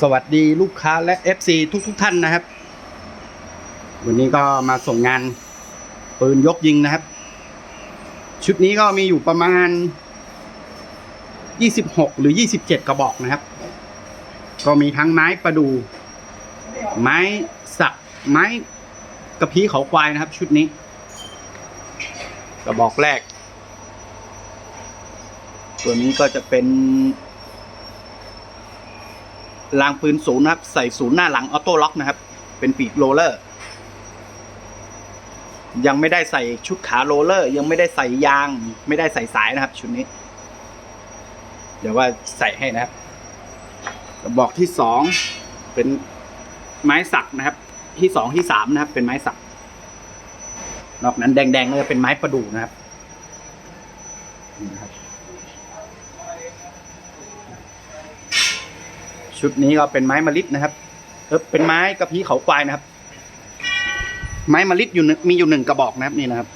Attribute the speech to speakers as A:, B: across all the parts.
A: สวัสดีลูกค้าและ FC ทุกทุกๆท่านนะครับ วันนี้ก็มาส่งงานปืนยกยิงนะครับ ชุดนี้ก็มีอยู่ประมาณ 26 หรือ 27 กระบอกนะครับ ก็มีทั้งไม้ประดู ไม้สัก ไม้กระพี้เขาควายนะครับ ชุดนี้ กระบอกแรก ตัวนี้ก็จะเป็น รางปืนศูนย์นะครับ ใส่ศูนย์หน้าหลังออโต้ล็อกนะครับ เป็นปีกโรเลอร์ ยังไม่ได้ใส่ชุดขาโรเลอร์ ยังไม่ได้ใส่ยาง ไม่ได้ใส่สายนะครับ ชุดนี้ เดี๋ยวว่าใส่ให้นะครับกระบอกที่สองเป็นไม้สักนะครับ ที่สองที่สามนะครับ เป็นไม้สัก นอกนั้นแดงๆก็จะเป็นไม้ประดู่นะครับนี่นะครับ ชุดนี้ก็เป็นไม้มะลิดนะครับเออเป็นไม้กระพี้เขาควายนะครับ ไม้มะลิดอยู่มีอยู่หนึ่งกระบอกนะครับนี่นะครับ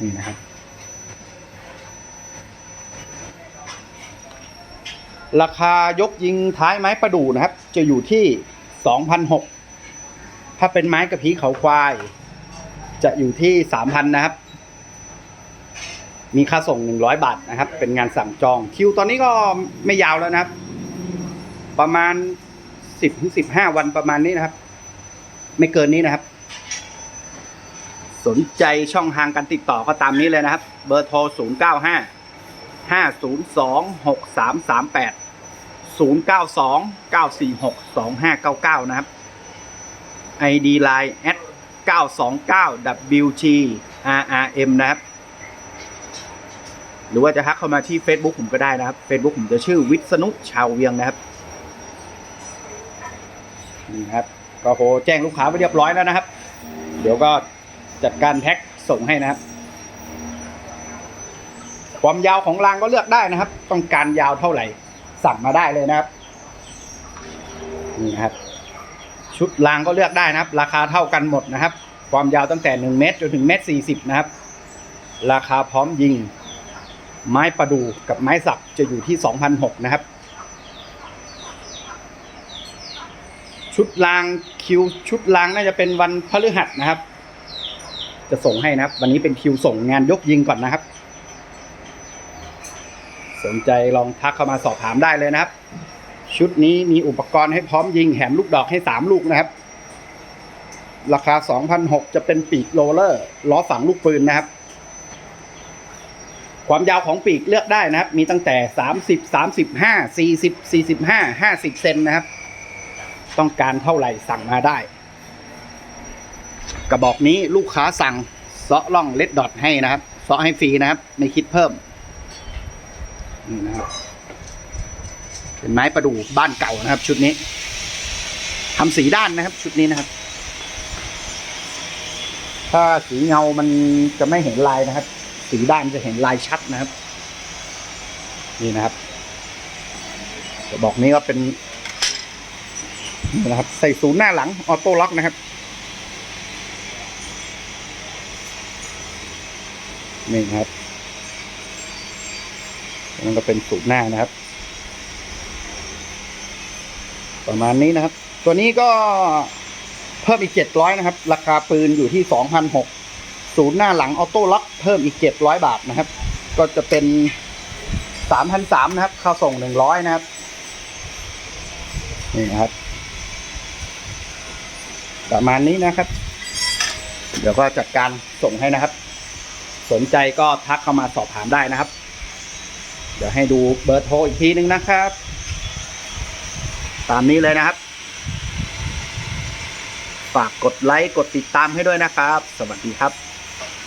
A: นี่นะครับ ราคายกยิงท้ายไม้ประดู่นะครับ จะอยู่ที่สองพันหกถ้าเป็นไม้กระพี้เขาควาย จะอยู่ที่สามพันนะครับ มีค่าส่ง 100 บาทนะครับ เป็นงานสั่งจองคิวตอนนี้ก็ไม่ยาวแล้วนะครับ ประมาณ 10ถึง15 วันประมาณนี้นะครับ ไม่เกินนี้นะครับ สนใจช่องทางการติดต่อก็ตามนี้เลยนะครับ เบอร์โทร 095 502 6338 092 946 2599 นะครับ ID Line at 929 WG RRM นะครับ หรือว่าจะทักเข้ามาที่ Facebook ผมก็ได้นะครับ Facebook ผมจะชื่อวิษณุชาวเวียงนะครับนี่ครับก็โหแจ้งลูกค้าไปเรียบร้อยแล้วนะครับ เดี๋ยวก็จัดการแพ็คส่งให้นะครับ ความยาวของรางก็เลือกได้นะครับ ต้องการยาวเท่าไหร่ สั่งมาได้เลยนะครับนี่นะครับ ชุดรางก็เลือกได้นะครับ ราคาเท่ากันหมดนะครับ ความยาวตั้งแต่1เมตรจนถึงเมตรสี่สิบนะครับ ราคาพร้อมยิง ไม้ประดูกับไม้สักจะอยู่ที่ 2,006นะครับ ชุดรางคิวชุดรางน่าจะเป็นวันพฤหัสนะครับ จะส่งให้นะครับ วันนี้เป็นคิวส่งงานยกยิงก่อนนะครับ สนใจลองทักเข้ามาสอบถามได้เลยนะครับ ชุดนี้มีอุปกรณ์ให้พร้อมยิงแถมลูกดอกให้ 3 ลูกนะครับ ราคา 2,006จะเป็นปีกโรลเลอร์ล้อฝังลูกปืนนะครับ ความยาวของปีกเลือกได้นะครับ มีตั้งแต่ 30 35 40 45 50 เซนนะครับ ต้องการเท่าไหร่สั่งมาได้ กระบอกนี้ลูกค้าสั่งเซาะล่องเล็ดดอทให้นะครับเซาะให้ฟรีนะครับ ไม่คิดเพิ่มนี่นะครับเป็นไม้ประดู่บ้านเก่านะครับ ชุดนี้ทำสีด้านนะครับ ชุดนี้นะครับ ถ้าสีเงามันจะไม่เห็นลายนะครับ สีด้านจะเห็นลายชัดนะครับ นี่นะครับกระบอกนี้ก็เป็นนี่นะครับ ใส่ศูนย์หน้าหลังออโต้ล็อกนะครับ นี่นะครับนั่นก็เป็นศูนย์หน้านะครับ ประมาณนี้นะครับ ตัวนี้ก็เพิ่มอีกเจ็ดร้อยนะครับ ราคาปืนอยู่ที่สองพันหก ศูนย์หน้าหลังออโต้ล็อกเพิ่มอีกเจ็ดร้อยบาทนะครับ ก็จะเป็นสามพันะครับค่าส่งหนึ่งร้อยนะครับ นี่นะครับ ประมาณนี้นะครับ เดี๋ยวก็จัดการส่งให้นะครับ สนใจก็ทักเข้ามาสอบถามได้นะครับ เดี๋ยวให้ดูเบอร์โทรอีกทีนึงนะครับ ตามนี้เลยนะครับ ฝากกดไลค์ กดติดตามให้ด้วยนะครับ สวัสดีครับ